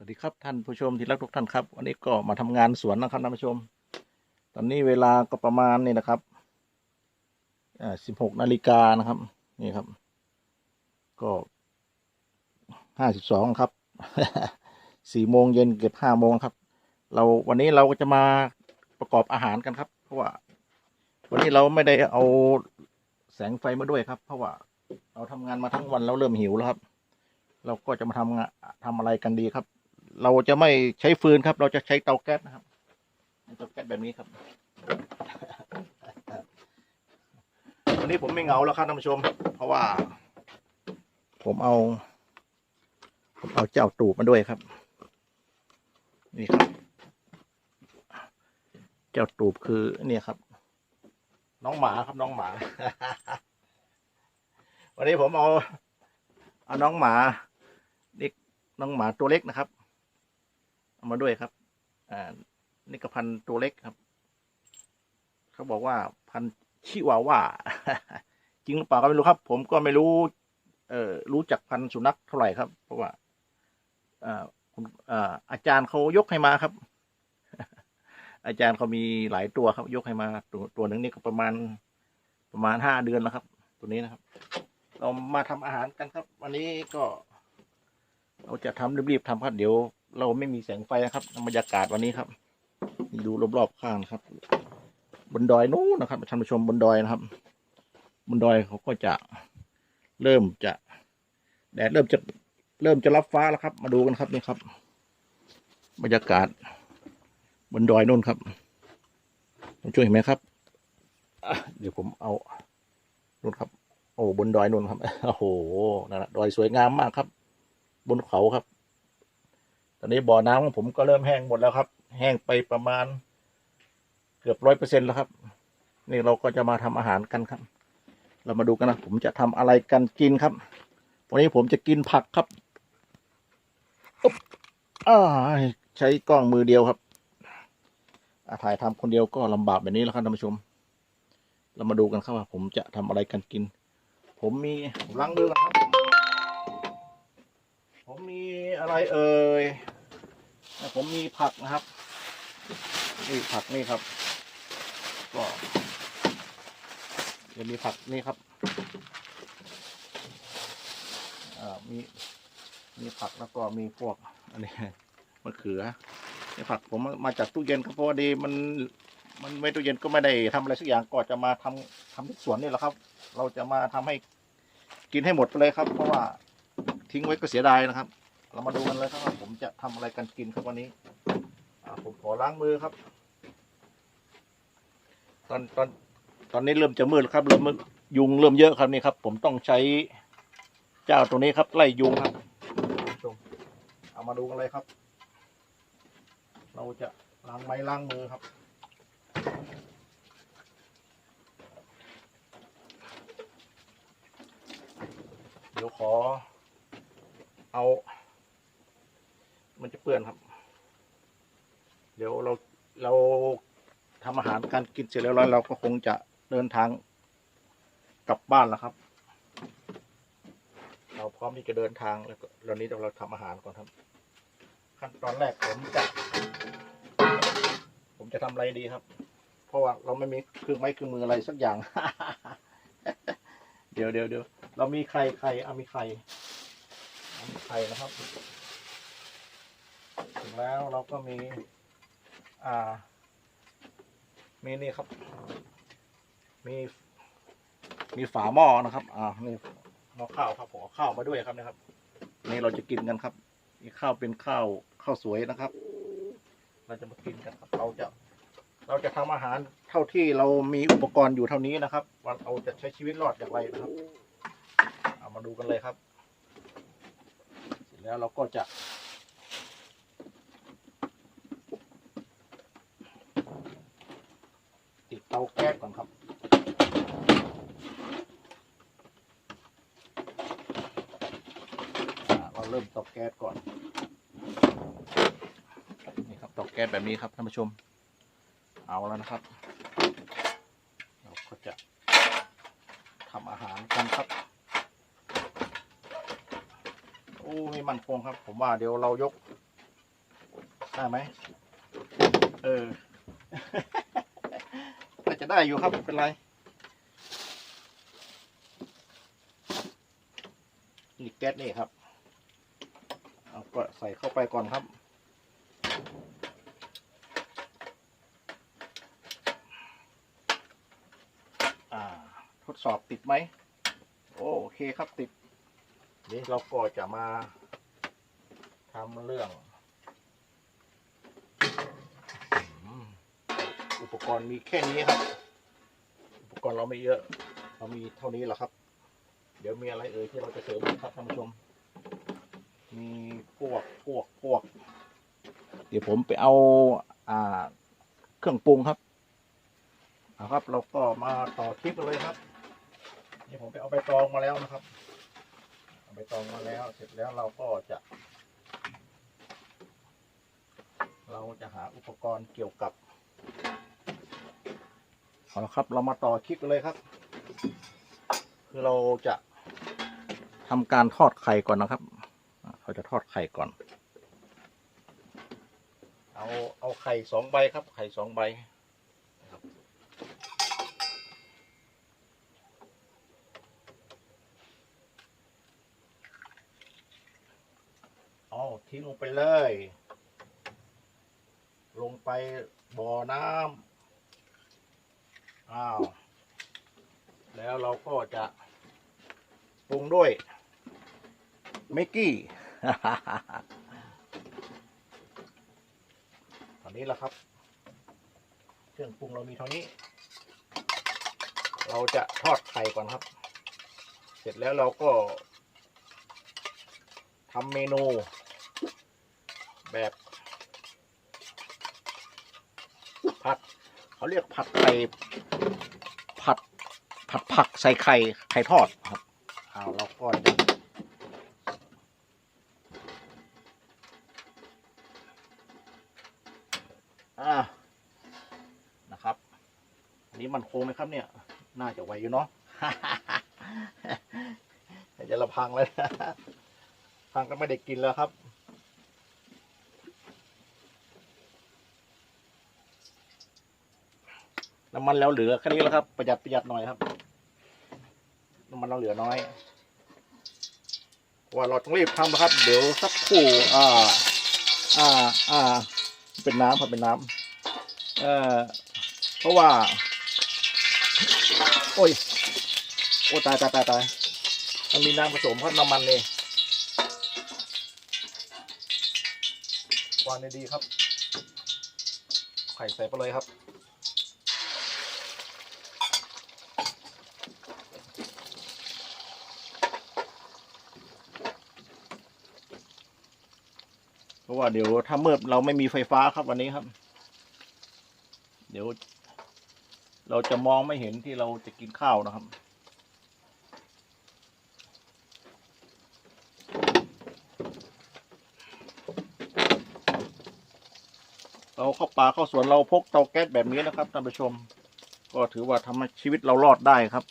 สวัสดีครับท่านผู้ชมที่รักทุกท่านครับ วันนี้ก็มาทำงานสวนนะครับท่านผู้ชม ตอนนี้เวลาก็ประมาณนี่นะครับอ่าสิบหกนาฬิกานะครับ นี่ครับ ก็ห้าสิบสองครับสี่โมงเย็นเกือบห้าโมงครับ เราวันนี้เราก็จะมาประกอบอาหารกันครับ เพราะว่า วันนี้เราไม่ได้เอาแสงไฟมาด้วยครับ เพราะว่าเราทำงานมาทั้งวันแล้วเริ่มหิวแล้วครับ เราก็จะมาทำงานทำอะไรกันดีครับ เราจะไม่ใช้ฟืนครับ เราจะใช้เตาแก๊สนะครับเตาแก๊สแบบนี้ครับ วันนี้ผมไม่เหงาแล้วครับท่านผู้ชม เพราะว่า ผมเอา ผมเอาเจ้าตูบมาด้วยครับ นี่ครับ เจ้าตูบคือเนี่ยครับ น้องหมาครับน้องหมา วันนี้ผมเอาเอาน้องหมาเด็กน้องหมาตัวเล็กนะครับ เอามาด้วยครับ อ่า นี่ก็พันตัวเล็กครับ เขาบอกว่าพันชิวาว่า จริงหรือเปล่าก็ไม่รู้ครับ ผมก็ไม่รู้ เอ่อ รู้จักพันสุนัขเท่าไหร่ครับ เพราะว่าอ่าผมอ่าอาจารย์เขายกให้มาครับ อาจารย์เขามีหลายตัวครับ ยกให้มา ตัวตัวหนึ่งนี่ก็ประมาณ ประมาณห้าเดือนแล้วครับ ตัวนี้นะครับ เรามาทำอาหารกันครับ วันนี้ก็เราจะทำรีบๆทำครับเดี๋ยว เราไม่มีแสงไฟนะครับบรรยากาศวันนี้ครับดูรอบๆข้างนะครับ บนดอยนู้นนะครับท่านผู้ชมบนดอยนะครับ บนดอยเขาก็จะเริ่มจะแดดเริ่มจะเริ่มจะรับฟ้าแล้วครับ มาดูกันครับนี่ครับ บรรยากาศ บนดอยนู่นครับผมช่วยเห็นไหมครับเดี๋ยวผมเอานู่นครับ โอ้บนดอยนู่นครับโอ้โหนั่นแหละดอยสวยงามมากครับ บนเขาครับ ตอนนี้บ่อน้ำของผมก็เริ่มแห้งหมดแล้วครับ แห้งไปประมาณ เกือบร้อยเปอร์เซ็นแล้วครับ นี่เราก็จะมาทำอาหารกันครับ เรามาดูกันนะผมจะทำอะไรกันกินครับ วันนี้ผมจะกินผักครับอุ๊บอ่าใช้กล้องมือเดียวครับถ่ายทำคนเดียวก็ลำบากแบบนี้แล้วครับท่านผู้ชม เรามาดูกันครับว่าผมจะทำอะไรกันกิน ผมมีล้างมือก่อนครับ ผมมีอะไรเอ่ยผมมีผักนะครับนี่ผักนี่ครับ ก็จะมีผักนี่ครับอ่ามีมีผักแล้วก็มีพวกอันนี้มะเขือนี่ผักผมมาจากตู้เย็นครับเพราะว่าดีมันมันไม่ตู้เย็นก็ไม่ได้ทำอะไรสักอย่างก็จะมาทำทำที่สวนนี่แหละครับ เราจะมาทำให้กินให้หมดไปเลยครับ เพราะว่า ทิ้งไว้ก็เสียดายนะครับ เรามาดูกันเลยครับว่าผมจะทำอะไรกันกินครับวันนี้ผมขอล้างมือครับ ตอนตอนตอนนี้เริ่มจะมืดแล้วครับเริ่มมืดยุงเริ่มเยอะครับนี่ครับ ผมต้องใช้เจ้าตัวนี้ครับไล่ยุงครับชมเอามาดูกันเลยครับ เราจะล้างไม้ล้างมือครับเดี๋ยวขอ เอา มันจะเปื้อนครับ เดี๋ยวเราเราทำอาหารการกินเสร็จแล้วเราก็คงจะเดินทางกลับบ้านแล้วครับ เราพร้อมที่จะเดินทางแล้วก็ตอนนี้เราทำอาหารก่อนครับ ขั้นตอนแรกผมจะ ผมจะทำอะไรดีครับ เพราะว่าเราไม่มีเครื่องไม้เครื่องมืออะไรสักอย่าง เดี๋ยวเดี๋ยวเดี๋ยวเรามีไข่ไข่เอามีไข่ ไข่นะครับ ถึงแล้วเราก็มี อ่า มีนี่ครับ มี มีฝาหม้อนะครับ อ่า นี่หม้อข้าวครับผมข้าวมาด้วยครับนะครับ นี่เราจะกินกันครับมีข้าวเป็นข้าวข้าวสวยนะครับ เราจะมากินกันครับ เราจะ เราจะทำอาหารเท่าที่เรามีอุปกรณ์อยู่เท่านี้นะครับว่าเราจะใช้ชีวิตรอดอย่างไรนะครับเอามาดูกันเลยครับ แล้วเราก็จะ ติดเตาแก๊สก่อนครับ เราเริ่มเตาแก๊สก่อน นี่ครับเตาแก๊สแบบนี้ครับท่านผู้ชม เอาแล้วนะครับ เราก็จะทำอาหารกันครับ โอ้ไมั่นคงครับ ผมว่าเดี๋ยวเรายกได้ไหมเออน่าจะได้อยู่ครับไม่เป็นไรนี่แก๊สนี่ครับเอาก็ใส่เข้าไปก่อนครับทดสอบติดไหมโอเคครับติด นี่เราก็จะมาำเรื่อง อุปกรณ์มีแค่นี้ครับ อุปกรณ์เราไม่เยอะ เรามีเท่านี้แหละครับ เดี๋ยวมีอะไรเอ่ยที่เราจะเสริมครับท่านผู้ชม มีพวกพวกพวก เดี๋ยวผมไปเอาอ่าเครื่องปรุงครับเอาครับ เราก็มาต่อคลิปกันเลยครับนี่ผมไปเอาใบตองมาแล้วนะครับ เอาใบตองมาแล้ว เสร็จแล้วเราก็จะ เราจะ หาอุปกรณ์เกี่ยวกับเอาละครับ เรามาต่อคลิปเลยครับ คือเราจะทำการทอดไข่ก่อนนะครับเราจะทอดไข่ก่อน เอาเอาไข่สองใบครับ ไข่สองใบเอาทิ้งลงไปเลย บ่อน้ำอ้าว แล้วเราก็จะปรุงด้วยเมกกี้ ตอนนี้แหละครับ เครื่องปรุงเรามีเท่านี้ เราจะทอดไข่ก่อนครับ เสร็จแล้วเราก็ทำเมนูแบบ ผัดเขาเรียกผัดไข่ผัดผัดผักใส่ไข่ไข่ทอดครับเอาเราก็จะอ่านะครับอันนี้มันโค้งไหมครับเนี่ย น่าจะไวอยู่เนาะจะละพังเลยพังก็ไม่ได้กินแล้วครับ น้ำมันแล้วเหลือแค่นี้แล้วครับ ประหยัดประหยัดหน่อยครับ น้ำมันเราเหลือน้อยว่าเราต้องรีบทำนะครับ เดี๋ยวสักครู่อ่า อ่า อ่า เป็นน้ำครับเป็นน้ำเอ่อเพราะว่า โอ้ย โอ้ตายตายตายตายมันมีน้ำผสมครับน้ำมันนี่วางดีๆครับ ไข่ใส่ไปเลยครับ ราะว่าเดี๋ยวถ้ามืดเราไม่มีไฟฟ้าครับวันนี้ครับ เดี๋ยว เราจะมองไม่เห็นที่เราจะกินข้าวนะครับ เราเข้าป่าเข้าสวนเราพกเตาแก๊สแบบนี้นะครับท่านผู้ชม ก็ถือว่าทำให้ชีวิตเรารอดได้ครับ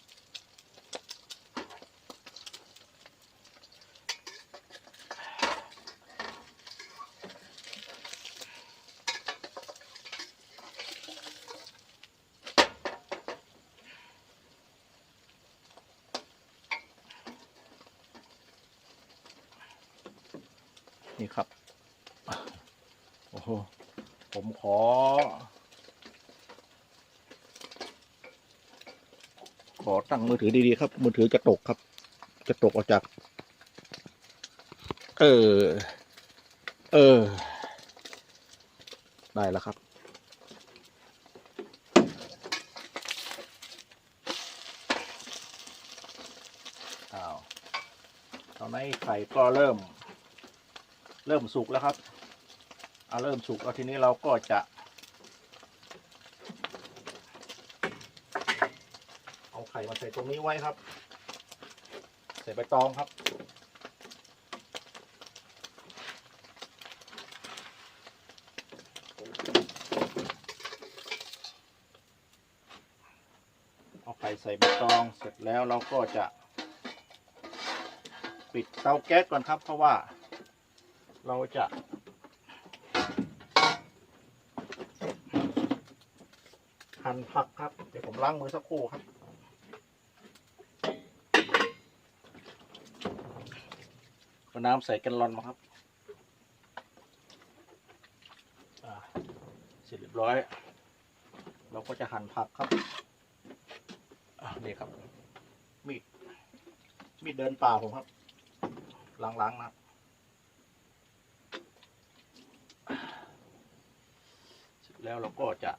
นี่ครับ โอ้โห ผมขอ ข อตั้งมือถือดีๆครับ มือถือจะตกครับ จะตกออกจาก เออ เออ ได้แล้วครับ อ้าว ตอนนี้ไข่ก็เริ่ม เริ่มสุกแล้วครับ เอาเริ่มสุกแล้วทีนี้เราก็จะ ข่มาใส่ตรงนี้ไว้ครับ ใส่ใบตองครับเอาไข่ใส่ใบตองเสร็จแล้วเราก็จะ ปิดเตาแก๊สก่อนครับ เพราะว่า เราจะหั่นผักครับ เดี๋ยวผมล้างมือสักครู่ครับ เอาน้ำใส่กันลอนมาครับเสร็จเรียบร้อย เราก็จะหั่นผักครับนี่ครับ มีด มีดเดินป่าผมครับล้างๆนะครับเสร็จแล้วเราก็จะ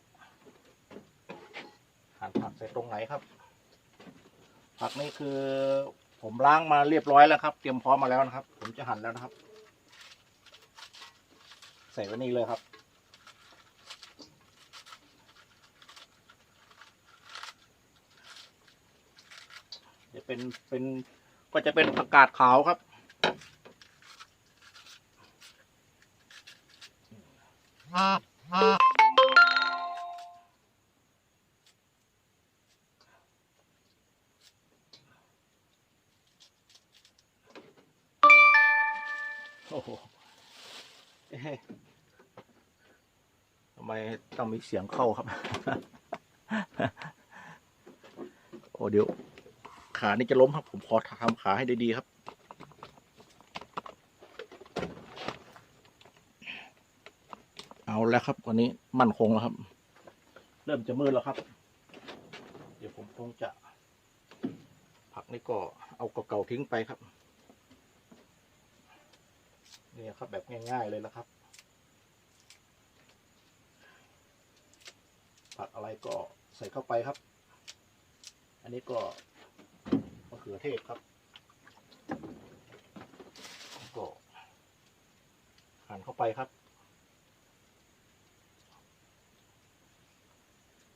หั่นผักใส่ตรงไหนครับ ผักนี่คือผมล้างมาเรียบร้อยแล้วครับ เตรียมพร้อมมาแล้วนะครับ ผมจะหั่นแล้วนะครับ ใส่ไว้นี่เลยครับ จะเป็นเป็นก็จะเป็นผักกาดขาวครับครับ โหทำไมต้องมีเสียงเข้าครับ โอ้เดี๋ยว ขานี่จะล้มครับ ผมขอทำขาให้ดีๆครับเอาแล้วครับวันนี้มั่นคงแล้วครับ เริ่มจะมืดแล้วครับ เดี๋ยวผมคงจะ ผักนี่ก็เอาเก่าๆทิ้งไปครับ นี่ครับแบบง่าย ๆเลยนะครับ ผักอะไรก็ใส่เข้าไปครับ อันนี้ก็มะเขือเทศครับก็หั่นเข้าไปครับ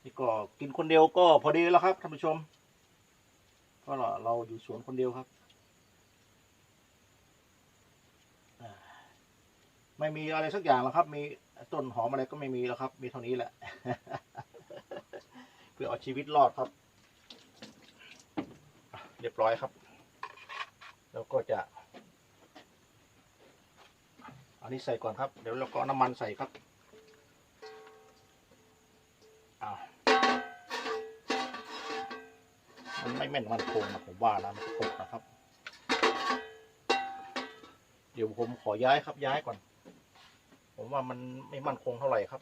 นี่ก็กินคนเดียวก็พอดีแล้วครับท่านผู้ชม ก็เราอยู่สวนคนเดียวครับ ไม่มีอะไรสักอย่างแล้วครับ มีต้นหอมอะไรก็ไม่มีแล้วครับ มีเท่านี้แหละ เพื่อเอาชีวิตรอดครับ เรียบร้อยครับ แล้วก็จะ อันนี้ใส่ก่อนครับ เดี๋ยวเราก็น้ำมันใส่ครับอ้าวมันไม่แม่นมันคงนะผมว่านะมันตกนะครับ เดี๋ยวผมขอย้ายครับย้ายก่อน ผมว่ามันไม่มั่นคงเท่าไหร่ครับ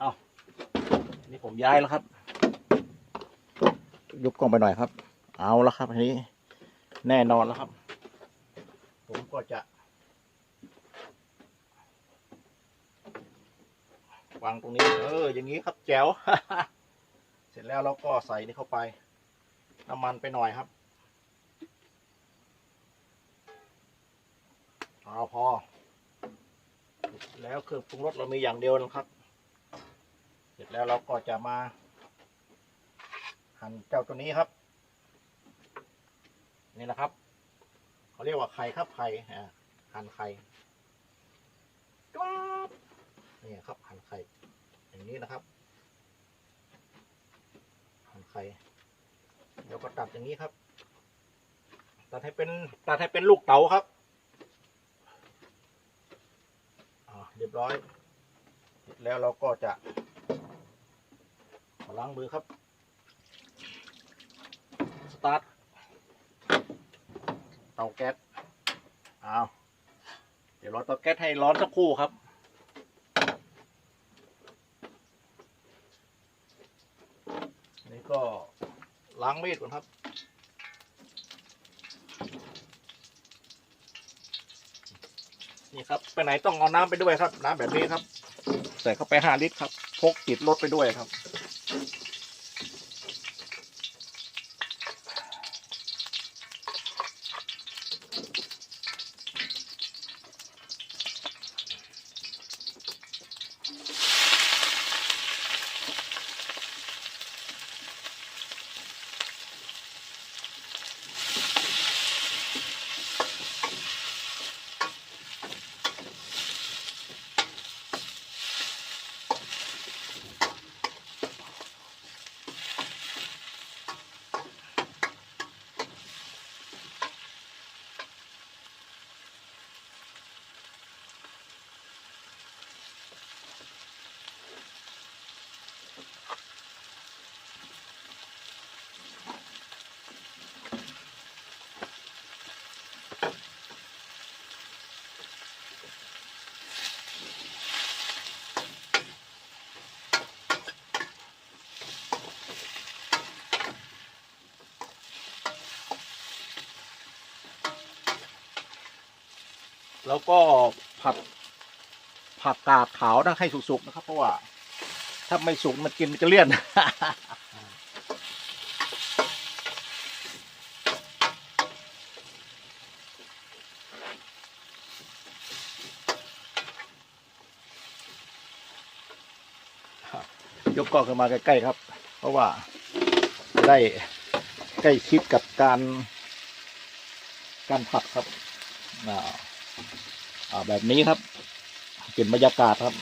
เอานี่ผมย้ายแล้วครับ ยกกล้องไปหน่อยครับ เอาแล้วครับทีนี้ แน่นอนแล้วครับ ผมก็จะวางตรงนี้ เออ อย่างนี้ครับแจ๋ว เสร็จแล้วเราก็ใส่นี่เข้าไป น้ำมันไปหน่อยครับ เอาพอ แล้วเครื่องปรุงรสเรามีอย่างเดียวนะครับ เสร็จแล้วเราก็จะมา หั่นเจ้าตัวนี้ครับ นี่นะครับเขาเรียกว่าไข่ครับไข่หั่นไข่นี่ครับหั่นไข่อย่างนี้นะครับหั่นไข่เดี๋ยวก็ตัดอย่างนี้ครับตัดให้เป็นตัดให้เป็นลูกเต๋าครับอ่า เรียบร้อยเสร็จแล้วเราก็จะล้างมือครับ สตาร์ท เตาแก๊สเอาเดี๋ยวรอเตาแก๊สให้ร้อนสักครู่ครับนี่ก็ล้างมีดก่อนครับ นี่ครับไปไหนต้องเอาน้ำไปด้วยครับ น้ำแบบนี้ครับ ใส่เข้าไปห้าลิตรครับพกติดรถไปด้วยครับ แล้วก็ผัดผักกาดขาวนะให้สุกๆนะครับ เพราะว่า ถ้าไม่สุกมันกินมันจะเลี่ยน ยกกล้องขึ้นมาใกล้ๆครับ เพราะว่าได้ใกล้ชิดกับการการผัดครับอ่า แบบนี้ครับ เป็นบรรยากาศครับ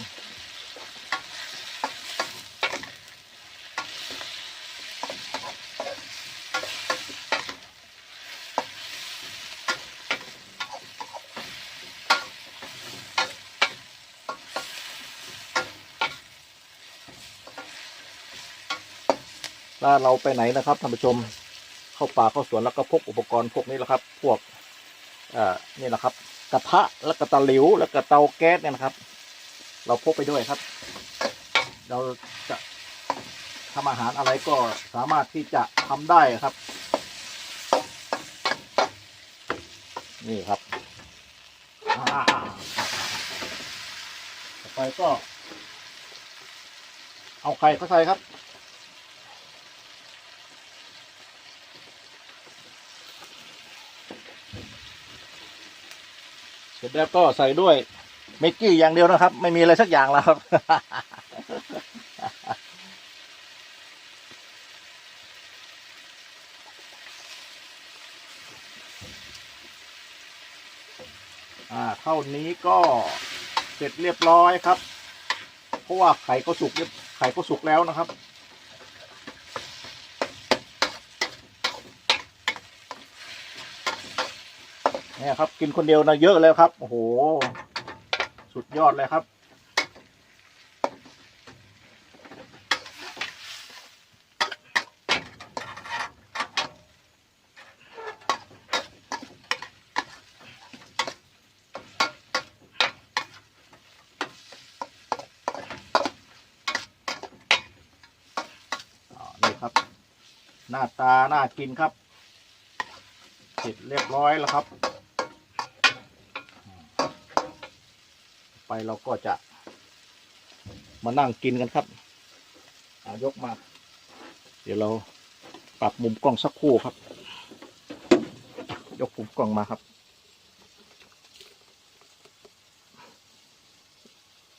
ถ้าเราไปไหนนะครับท่านผู้ชมเข้าป่าเข้าสวนแล้วก็พกอุปกรณ์พวกนี้แหละครับ พวก เอ่อนี่แหละครับ กระทะแล้วก็ตะหลิว แล้วก็เตาแก๊สเนี่ยนะครับ เราพกไปด้วยครับ เราจะทำอาหารอะไรก็สามารถที่จะทำได้ครับ นี่ครับต่อไปก็ เอาไข่เข้าใส่ครับ ร็จแล้วก็ใส่ด้วยเมกกี้อย่างเดียวนะครับ ไม่มีอะไรสักอย่างแล้วครับ อ่าเท่านี้ก็เสร็จเรียบร้อยครับ เพราะว่าไข่ก็สุกเรียบไข่ก็สุกแล้วนะครับ เนี่ยครับ กินคนเดียวนะเยอะแล้วครับ โอ้โห สุดยอดเลยครับอ่านี่ครับ หน้าตา น่ากินครับ เสร็จเรียบร้อยแล้วครับ ไปเราก็จะ มานั่งกินกันครับเอายกมา เดี๋ยวเราปรับมุมกล้องสักครู่ครับ ยกมุมกล้องมาครับ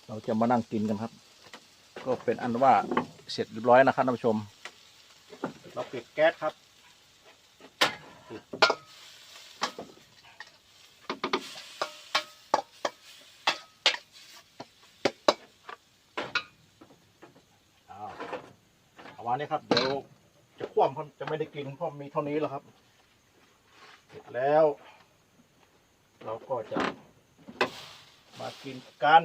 เราจะมานั่งกินกันครับ ก็เป็นอันว่าเสร็จเรียบร้อยนะครับท่านผู้ชม เราปิดแก๊สครับ เอานี้ครับ เดี๋ยวจะคว่ำเพราะจะไม่ได้กินเพราะมีเท่านี้แล้วครับเสร็จแล้ว เราก็จะมากินกัน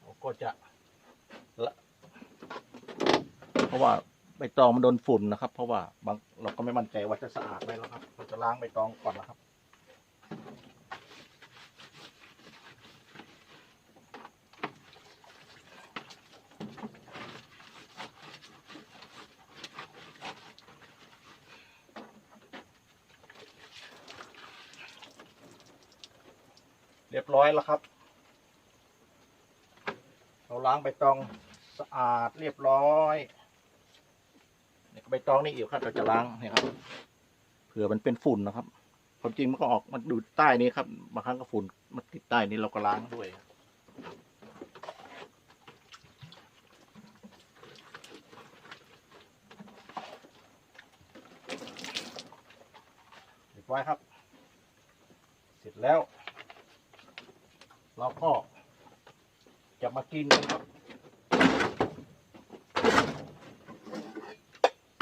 เราก็จะละเพราะว่าใบตองมันโดนฝุ่นนะครับ เพราะว่าบางเราก็ไม่มั่นใจว่าจะสะอาดไหมแล้วครับเราจะล้างใบตองก่อนนะครับ เรียบร้อย แล้ว ครับ เราล้างใบตองสะอาดเรียบร้อยนี่ใบตองนี่อีกครับ เราจะล้างนี่ครับเผื่อมันเป็นฝุ่นนะครับความจริงมันก็ออกมันดูใต้นี้ครับบางครั้งก็ฝุ่นมันติดใต้นี้เราก็ล้างด้วยเรียบร้ครับ เสร็จแล้ว เราก็ จะมากินกันครับ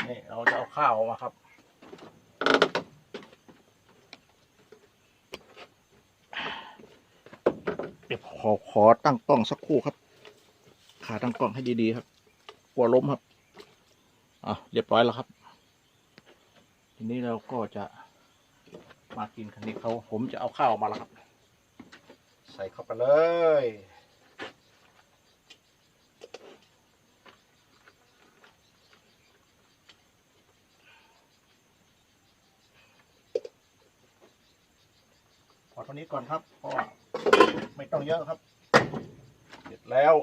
นี่เราจะเอาข้าวออกมาครับ เดี๋ยวขอขอตั้งกล้องสักครู่ครับ ขาตั้งกล้องให้ดีๆครับกลัวล้มครับอะเรียบร้อยแล้วครับ ทีนี้เราก็จะมากินคันนี้เขาผมจะเอาข้าวมาแล้วครับ ใส่เข้าไปเลย พอเท่านี้ก่อนครับเพราะไม่ต้องเยอะครับ เสร็จแล้ว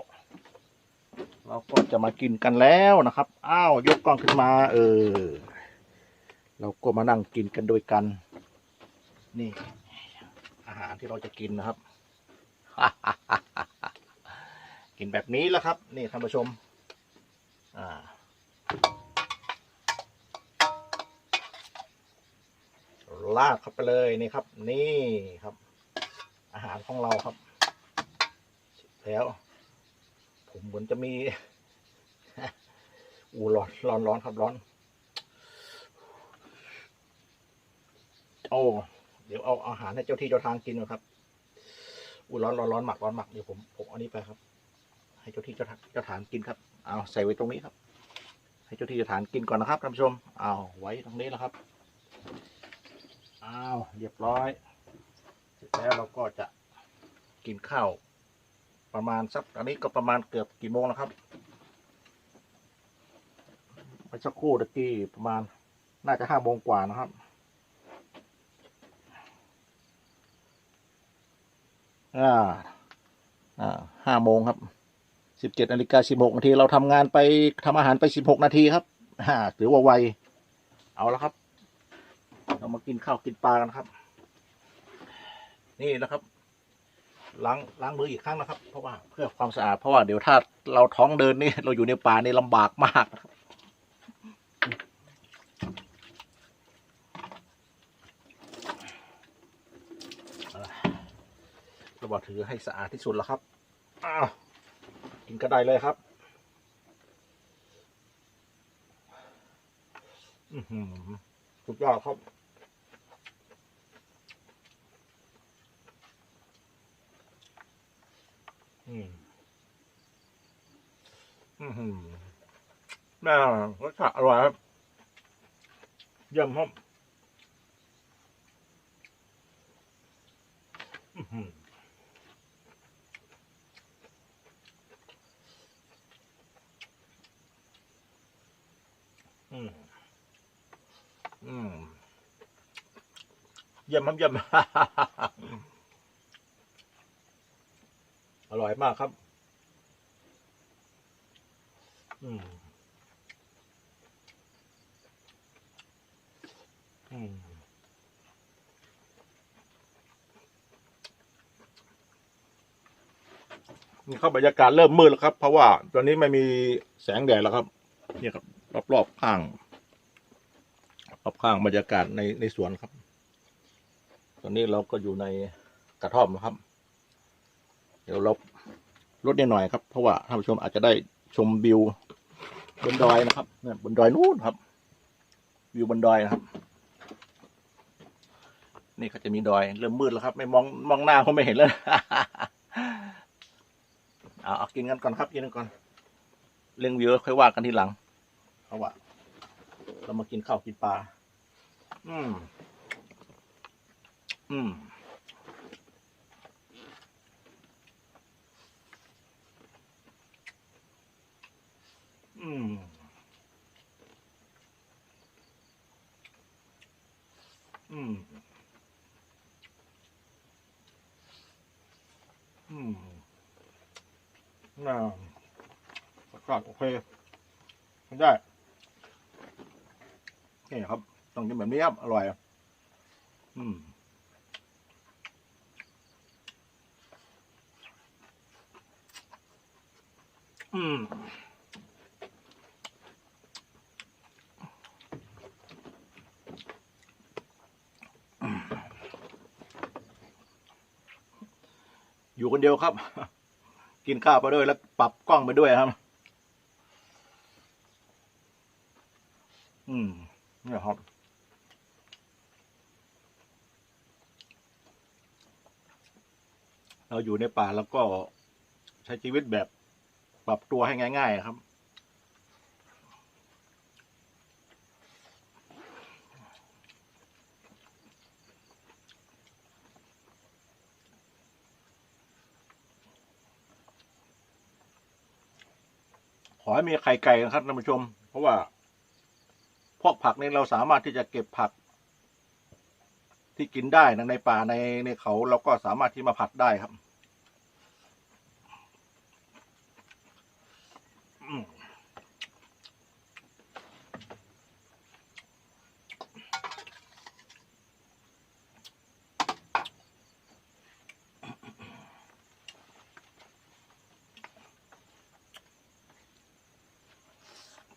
เราก็จะมากินกันแล้วนะครับ อ้าว ยกกล้องขึ้นมา เออ เราก็มานั่งกินกันโดยกัน นี่อาหารที่เราจะกินนะครับ กินแบบนี้แล้วครับ นี่ท่านผู้ชม อ่า ลาดเข้าไปเลยนี่ครับ นี่ครับ อาหารของเราครับ แล้ว ผมเหมือนจะมีอูร้อนร้อนร้อนครับร้อน โอ้ เดี๋ยวเอาอาหารให้เจ้าที่เจ้าทางกินก่อนครับ อูร้อนร้อนร้อนหมักร้อนหมักเดี๋ยวผมผมเอานี้ไปครับ ให้เจ้าที่เจ้าเจ้าฐานกินครับเอาใส่ไว้ตรงนี้ครับ ให้เจ้าที่เจ้าฐานกินก่อนนะครับท่านผู้ชมเอาไว้ตรงนี้แล้วครับเอาเรียบร้อยเสร็จแล้วเราก็จะกินข้าว ประมาณสักอันนี้ก็ประมาณเกือบกี่โมงแล้วครับไปสักครู่ตะกี้ประมาณน่าจะห้าโมงกว่านะครับ อ่าอ่าห้าโมงครับสิบเจ็ดนาฬิกาสิบหกนาทีเราทำงานไปทำอาหารไปสิบหกนาทีครับอ่าถือว่าไวเอาแล้วครับ เรามากินข้าวกินปลากันครับ นี่นะครับล้างล้างมืออีกครั้งนะครับ เพราะว่าเพื่อความสะอาดเพราะว่าเดี๋ยวถ้าเราท้องเดินนี่เราอยู่ในป่านี่ลำบากมากนะครับเรา บอถือให้สะอาดที่สุดแล้วครับอ้าวกินก็ได้เลยครับอือหือสุดยอดครับอืมอือหือแม่รสชาติอร่อยครับเยี่ยมครับอือหืออืม อืมเยี่ยมครับเยี่ยมอร่อยมากครับ อืม อืมนี่ครับบรรยากาศเริ่มมืดแล้วครับ เพราะว่าตอนนี้ไม่มีแสงแดดแล้วครับ นี่ครับ รอบๆข้าง รอบข้างบรรยากาศในในสวนครับ ตอนนี้เราก็อยู่ในกระท่อมนะครับ เดี๋ยวเราลดนิดหน่อยครับ เพราะว่าท่านผู้ชมอาจจะได้ชมวิวบนดอยนะครับเนี่ยบนดอยนู้นครับ วิวบนดอยนะครับ นี่เขาจะมีดอย เริ่มมืดแล้วครับ ไม่มองมองหน้าเขาไม่เห็นแล้วเอาเอากินกันก่อนครับกินกันก่อนเรื่องวิวค่อยว่ากันทีหลังเพราะว่า เรามากินข้าวกินปลา อืม อืม อืม อืม อืมน่าอากาศโอเคไม่ได้ นี่ครับ ต้องกินแบบนี้ครับ อร่อย อืมอืมอยู่คนเดียวครับ กินข้าวไปด้วยแล้วปรับกล้องไปด้วยครับ อืมเนี่ยครับ เรา อยู่ในป่าแล้วก็ใช้ชีวิตแบบปรับตัวให้ง่าย ๆ ครับ ขอให้มีไข่ไก่นะครับท่านผู้ชม เพราะว่า พวกผักนี่เราสามารถที่จะเก็บผักที่กินได้นะในป่าในในเขาเราก็สามารถที่มาผัดได้ครับอืม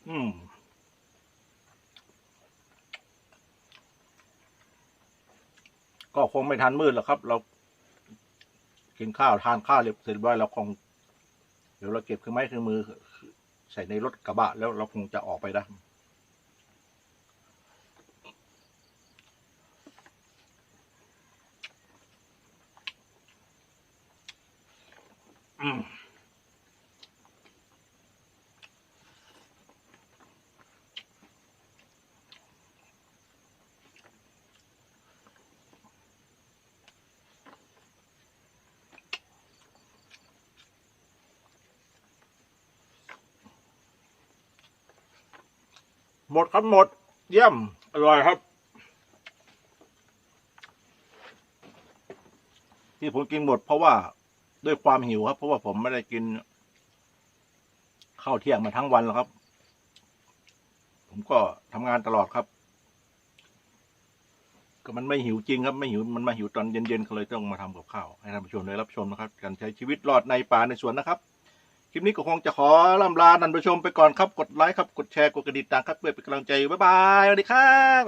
อืม ก็คงไม่ทันมืดหรอกครับ เรากินข้าวทานข้าวเรียบเสร็จไว้เราคง เดี๋ยวเราเก็บเครื่องไม้เครื่องมือ ใส่ในรถกระบะ แล้วเราคงจะออกไปได้อืม หมดครับหมด เยี่ยม อร่อยครับ ที่ผมกินหมดเพราะว่าด้วยความหิวครับ เพราะว่าผมไม่ได้กินข้าวเที่ยงมาทั้งวันแล้วครับ ผมก็ทำงานตลอดครับ ก็มันไม่หิวจริงครับ ไม่หิวมันมาหิวตอนเย็นๆก็เลยต้องมาทำกับข้าวให้ท่านผู้ชมได้รับชมนะครับ การใช้ชีวิตรอดในป่าในสวนนะครับ คลิปนี้ก็คงจะขอล่ำลาท่านผู้ชมไปก่อนครับ กดไลค์ครับ กดแชร์ กดกระดิ่งต่างครับเพื่อเป็นกำลังใจ บ๊ายบาย สวัสดีครับ